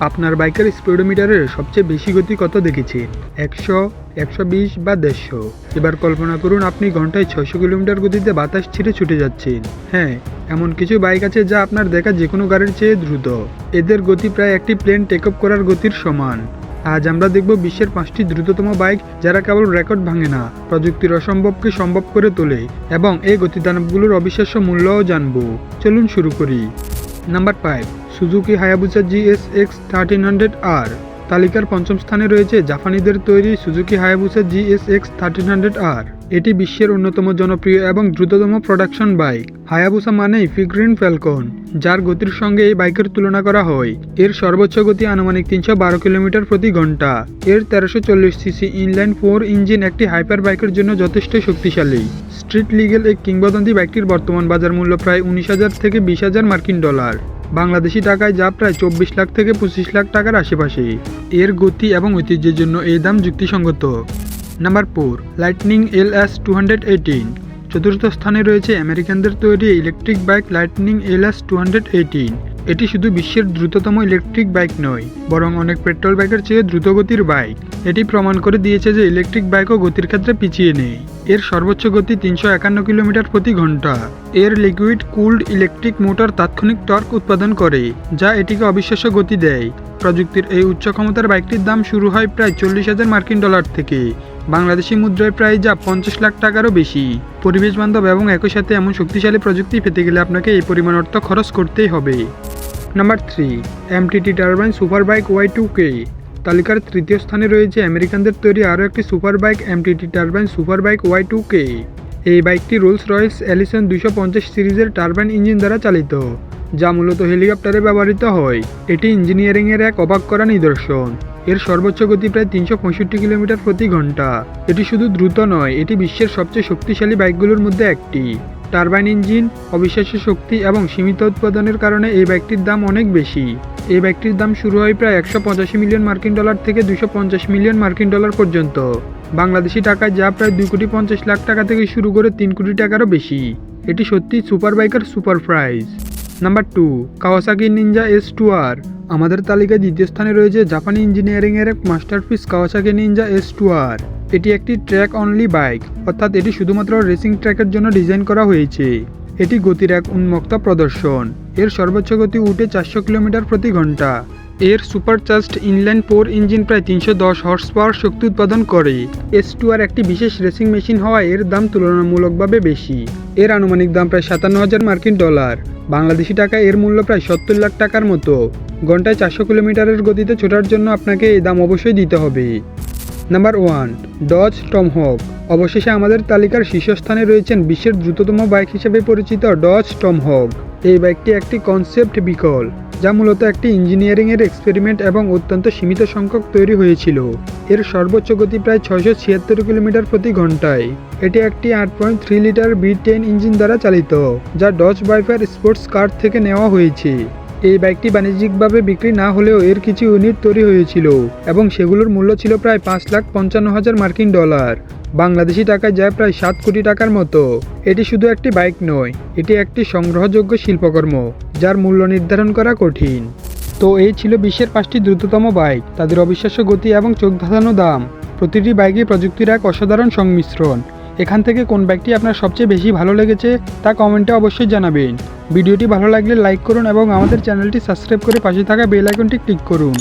আপনার বাইকের স্পিডোমিটারের সবচেয়ে বেশি গতি কত দেখেছেন একশো একশো বিশ বা দেড়শো। এবার কল্পনা করুন আপনি ঘন্টায় ছয়শো কিলোমিটার গতিতে বাতাস ছিঁড়ে ছুটে যাচ্ছেন। হ্যাঁ এমন কিছু বাইক আছে যা আপনার দেখা যে কোনো গাড়ির চেয়ে দ্রুত। এদের গতি প্রায় একটি প্লেন টেক অফ করার গতির সমান। আজ আমরা দেখব বিশ্বের পাঁচটি দ্রুততম বাইক যারা কেবল রেকর্ড ভাঙে না, প্রযুক্তির অসম্ভবকে সম্ভব করে তোলে এবং এই গতিদানবগুলোর অবিশ্বাস্য মূল্যও জানব। চলুন শুরু করি। Number five Suzuki Hayabusa GS X thirteen hundred R তালিকার পঞ্চম স্থানে রয়েছে জাপানিদের তৈরি Suzuki Hayabusa GS X thirteen hundred R এটি বিশ্বের অন্যতম জনপ্রিয় এবং দ্রুততম প্রোডাকশন বাইক হায়াবুসা মানেই ফিগ্রিন ফ্যালকন যার গতির সঙ্গে এই বাইকের তুলনা করা হয়। এর সর্বোচ্চ গতি আনুমানিক তিনশো বারো কিলোমিটার প্রতি ঘণ্টা। এর তেরোশো চল্লিশ সিসি ইনলাইন ফোর ইঞ্জিন একটি হাইপার বাইকের জন্য যথেষ্ট শক্তিশালী। স্ট্রিট লিগেল এই কিংবদন্তি বাইকটির বর্তমান বাজার মূল্য প্রায় উনিশ হাজার থেকে বিশ হাজার মার্কিন ডলার। বাংলাদেশি টাকায় যা প্রায় চব্বিশ লাখ থেকে পঁচিশ লাখ টাকার আশেপাশে। এর গতি এবং ঐতিহ্যের জন্য এই দাম যুক্তিসঙ্গত। Number four Lightning L S two hundred eighteen চতুর্থ স্থানে রয়েছে আমেরিকানদের তৈরি electric bike Lightning L S two hundred eighteen এটি শুধু বিশ্বের দ্রুততম ইলেকট্রিক বাইক নয়, বরং অনেক পেট্রোল বাইকের চেয়ে দ্রুতগতির বাইক। এটি প্রমাণ করে দিয়েছে যে ইলেকট্রিক বাইকও গতির ক্ষেত্রে পিছিয়ে নেই। এর সর্বোচ্চ গতি তিনশো একান্ন কিলোমিটার প্রতি ঘণ্টা। এর লিকুইড, কুলড ইলেকট্রিক মোটর তাৎক্ষণিক টর্ক উৎপাদন করে, যা এটিকে অবিশ্বাস্য গতি দেয়। প্রযুক্তির এই উচ্চ ক্ষমতার বাইকটির দাম শুরু হয় প্রায় চল্লিশ হাজার মার্কিন ডলার থেকে। বাংলাদেশি মুদ্রায় প্রায় যা পঞ্চাশ লাখ টাকারও বেশি। পরিবেশ বান্ধব এবং একই সাথে এমন শক্তিশালী প্রযুক্তি পেতে গেলে আপনাকে এই পরিমাণ অর্থ খরচ করতেই হবে। Number three MTT turbine super bike Y two K তালিকার তৃতীয় স্থানে রয়েছে আমেরিকানদের তৈরি আরও একটি super bike MTT turbine super bike Y two K এই বাইকটি রোলস রয়েস অ্যালিসন দুশো পঞ্চাশ সিরিজের টারবাইন ইঞ্জিন দ্বারা চালিত, যা মূলত হেলিকপ্টারে ব্যবহৃত হয়। এটি ইঞ্জিনিয়ারিংয়ের এক অবাক করা নিদর্শন। এর সর্বোচ্চ গতি প্রায় তিনশো পঁয়ষট্টি কিলোমিটার প্রতি ঘণ্টা। এটি শুধু দ্রুত নয়, এটি বিশ্বের সবচেয়ে শক্তিশালী বাইকগুলোর মধ্যে একটি। টারবাইন ইঞ্জিন, অবিশ্বাস্য শক্তি এবং সীমিত উৎপাদনের কারণে এই বাইকটির দাম অনেক বেশি। এই বাইকটির দাম শুরু হয় প্রায় একশো পঁচাশি মিলিয়ন মার্কিন ডলার থেকে দুশো পঞ্চাশ মিলিয়ন মার্কিন ডলার পর্যন্ত। বাংলাদেশি টাকায় যা প্রায় দুই কোটি পঞ্চাশ লাখ টাকা থেকে শুরু করে তিন কোটি টাকারও বেশি। এটি সত্যি super biker super prize. Number two, Kawasaki Ninja S two R. আমাদের তালিকায় দ্বিতীয় স্থানে রয়েছে জাপানি ইঞ্জিনিয়ারিংয়ের এক masterpiece Kawasaki Ninja S two R. এটি একটি ট্র্যাক অনলি বাইক অর্থাৎ এটি শুধুমাত্র রেসিং ট্র্যাকের জন্য ডিজাইন করা হয়েছে। এটি গতির এক উন্মুক্ত প্রদর্শন। এর সর্বোচ্চ গতি উঠে চারশো কিলোমিটার প্রতি ঘণ্টা। এর সুপারচার্জড ইনলাইন ফোর ইঞ্জিন প্রায় তিনশো দশ হর্স পাওয়ার শক্তি উৎপাদন করে। এস টু আর একটি বিশেষ রেসিং মেশিন হওয়ায় এর দাম তুলনামূলকভাবে বেশি। এর আনুমানিক দাম প্রায় সাতান্ন হাজার মার্কিন ডলার। বাংলাদেশি টাকায় এর মূল্য প্রায় সত্তর লাখ টাকার মতো। ঘন্টায় চারশো কিলোমিটারের গতিতে ছোটার জন্য আপনাকে এই দাম অবশ্যই দিতে হবে। নাম্বার ওয়ান ডজ টমহক অবশেষে আমাদের তালিকার শীর্ষস্থানে রয়েছেন বিশ্বের দ্রুততম বাইক হিসেবে পরিচিত ডজ টমহক এই বাইকটি একটি কনসেপ্ট বিকল যা মূলত একটি ইঞ্জিনিয়ারিংয়ের এক্সপেরিমেন্ট এবং অত্যন্ত সীমিত সংখ্যক তৈরি হয়েছিল। এর সর্বোচ্চ গতি প্রায় ছয়শো ছিয়াত্তর কিলোমিটার প্রতি ঘন্টায় এটি একটি আট point three litre B ten engine দ্বারা চালিত, যা ডজ বাইফার স্পোর্টস কার থেকে নেওয়া হয়েছে। এই বাইকটি বাণিজ্যিকভাবে বিক্রি না হলেও এর কিছু ইউনিট তৈরি হয়েছিল এবং সেগুলোর মূল্য ছিল প্রায় পাঁচ লাখ পঞ্চান্ন হাজার মার্কিন ডলার। বাংলাদেশি টাকায় যায় প্রায় সাত কোটি টাকার মতো। এটি শুধু একটি বাইক নয়, এটি একটি সংগ্রহযোগ্য শিল্পকর্ম, যার মূল্য নির্ধারণ করা কঠিন। তো এই ছিল বিশ্বের পাঁচটি দ্রুততম বাইক, তাদের অবিশ্বাস্য গতি এবং চোখ ধাঁধানো দাম। প্রতিটি বাইকে প্রযুক্তির এক অসাধারণ সংমিশ্রণ। এখান থেকে কোন বাইকটি আপনার সবচেয়ে বেশি ভালো লেগেছে তা কমেন্টে অবশ্যই জানাবেন। ভিডিওটি ভালো লাগলে লাইক করুন এবং আমাদের চ্যানেলটি সাবস্ক্রাইব করে পাশে থাকা বেল আইকনটি ক্লিক করুন।